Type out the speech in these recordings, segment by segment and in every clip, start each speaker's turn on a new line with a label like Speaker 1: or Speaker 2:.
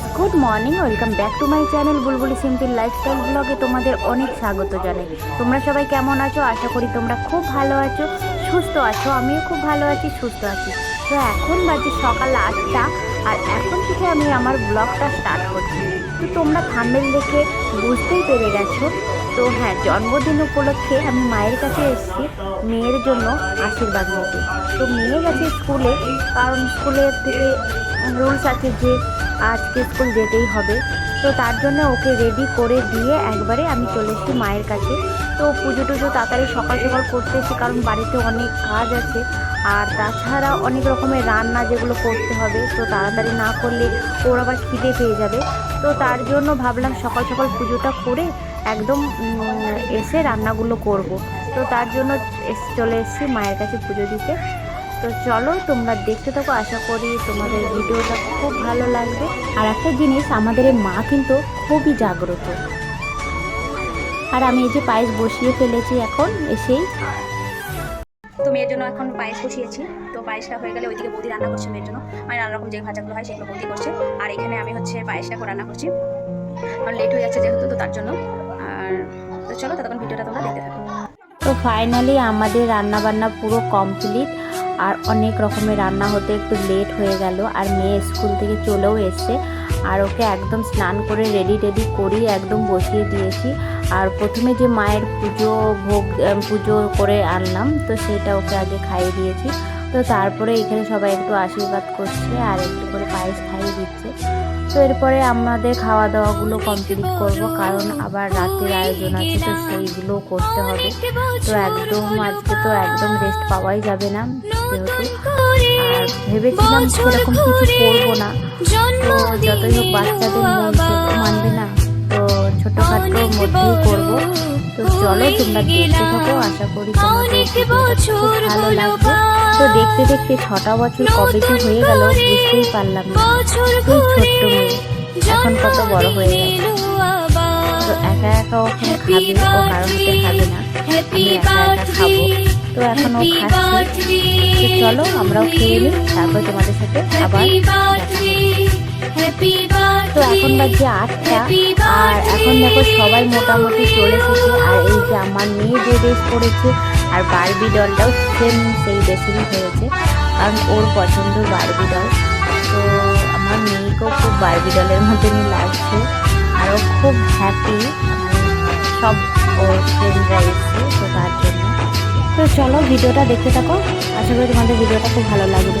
Speaker 1: Guys good morning welcome back to my channel Bulbuli simple lifestyle ব্লগে তোমাদের অনেক স্বাগত জানাই। তোমরা সবাই কেমন আছো? আশা করি তোমরা খুব ভালো আছো, সুস্থ আছো, আমিও খুব ভালো আছি, সুস্থ আছি। তো এখন বাজে সকাল আটটা। আর এখন থেকে আমি আমার ব্লগটা স্টার্ট করছি। তো তোমরা থাম্বেল দেখে বুঝতেই পেরে গেছো। তো হ্যাঁ জন্মদিন উপলক্ষে আমি মায়ের কাছে এসেছি, মেয়ের জন্য আশীর্বাদ নিতে। তো মেয়ে গেছে স্কুলে, কারণ স্কুলের থেকে রুলস আছে যে আজকে স্কুল যেতেই হবে। তো তার জন্য ওকে রেডি করে দিয়ে একবারে আমি চলে এসেছি মায়ের কাছে। তো পুজো টুজো তাড়াতাড়ি সকাল সকাল করতে এসেছি, কারণ বাড়িতে অনেক কাজ আছে। আর তাছাড়া অনেক রকমের রান্না যেগুলো করতে হবে, তো তাড়াতাড়ি না করলে ওর আবার খিদে পেয়ে যাবে। তো তার জন্য ভাবলাম সকাল সকাল পুজোটা করে একদম এসে রান্নাগুলো করব। তো তার জন্য চলে এসেছি মায়ের কাছে পুজো দিতে। তো চলো তোমরা দেখতে থাকো, আশা করি তোমাদের ভিডিওটা খুব ভালো লাগবে। আর একটা জিনিস, আমাদের মা কিন্তু খুবই জাগ্রত। আর আমি এই যে পায়েস বসিয়ে ফেলেছি এখন, এসেই
Speaker 2: তো মেয়ের জন্য এখন পায়েস বসিয়েছি। তো পায়েসটা হয়ে গেলে ওইদিকে বৌদি রান্না করছে মেয়ের জন্য। মানে নানা রকম যে ভাজাগুলো হয় সেগুলো বৌদি করছে। আর এখানে আমি হচ্ছে পায়েসটা রান্না করছি। কারণ লেট হয়ে যাচ্ছে যেহেতু, তো তার জন্য। আর তো চলো ততক্ষণ ভিডিওটা তোমরা দেখতে থাকো।
Speaker 1: তো ফাইনালি আমাদের রান্না বান্না পুরো কমপ্লিট আর অনেক রকমের রান্না হতে একটু লেট হয়ে গেল। আর মেয়ে স্কুল থেকে চলেও এসছে। আর ওকে একদম স্নান করে রেডি টেডি করি একদম বসিয়ে দিয়েছি। আর প্রথমে যে মায়ের পুজো ভোগ পুজো করে আনলাম, তো সেটা ওকে আগে খাইয়ে দিয়েছি। তো তারপরে এখানে সবাই একটু আশীর্বাদ করছে আর একটু করে পায়েস খাইয়ে দিচ্ছে। তো এরপরে আমাদের খাওয়া দাওয়াগুলো কমপ্লিট করব, কারণ আবার রাতের আয়োজন আছে, তো সেইগুলো করতে হবে। তো একদম আজকে তো একদম রেস্ট পাওয়াই যাবে না, যেহেতু। আর ভেবেছিলাম সেরকম কিছু করব না। তো যতই হোক বাচ্চাদের মন মানবে না। মধ্যেই করব। তো চলো তোমরা দেখতে থাকো আশা করি তোমাদের ভালো লাগবে। তো দেখতে দেখতে ছটা বছর কবে যে হয়ে গেল বুঝতেই পারলাম না। সেই ছোট্ট মেয়ে। এখন কত বড় হয়ে গেছে তো একা একা ওখানে খাবে ও কারণ হতে খাবে না। আমি একা একা খাব। তো এখন ও খাচ্ছে। তো চলো আমরাও খেয়ে নিই তারপর তোমাদের সাথে আবার দেখা। তো এখন বাজে আটটা। আর এখন দেখো সবাই মোটামুটি চলে এসেছে। আর এই যে আমার মেয়ে যে ড্রেস পরেছে, আর বারবি ডলটাও সেম সেই ড্রেসেরই হয়েছে। কারণ ওর পছন্দ বারবি ডল তো আমার মেয়েকেও খুব বারবি ডলের মতনই লাগছে। আর ও খুব হ্যাপি সব ওর ফ্রেন্ডরা এসছে, তো তার জন্য। তো চলো, ভিডিওটা দেখতে থাকো। আশা করি তোমাদের ভিডিওটা খুব ভালো লাগবে।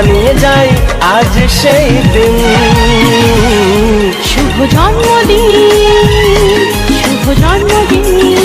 Speaker 3: জানিয়ে যাই আজ সেই দিন।
Speaker 4: শুভ জন্মদিন শুভ জন্মদিন।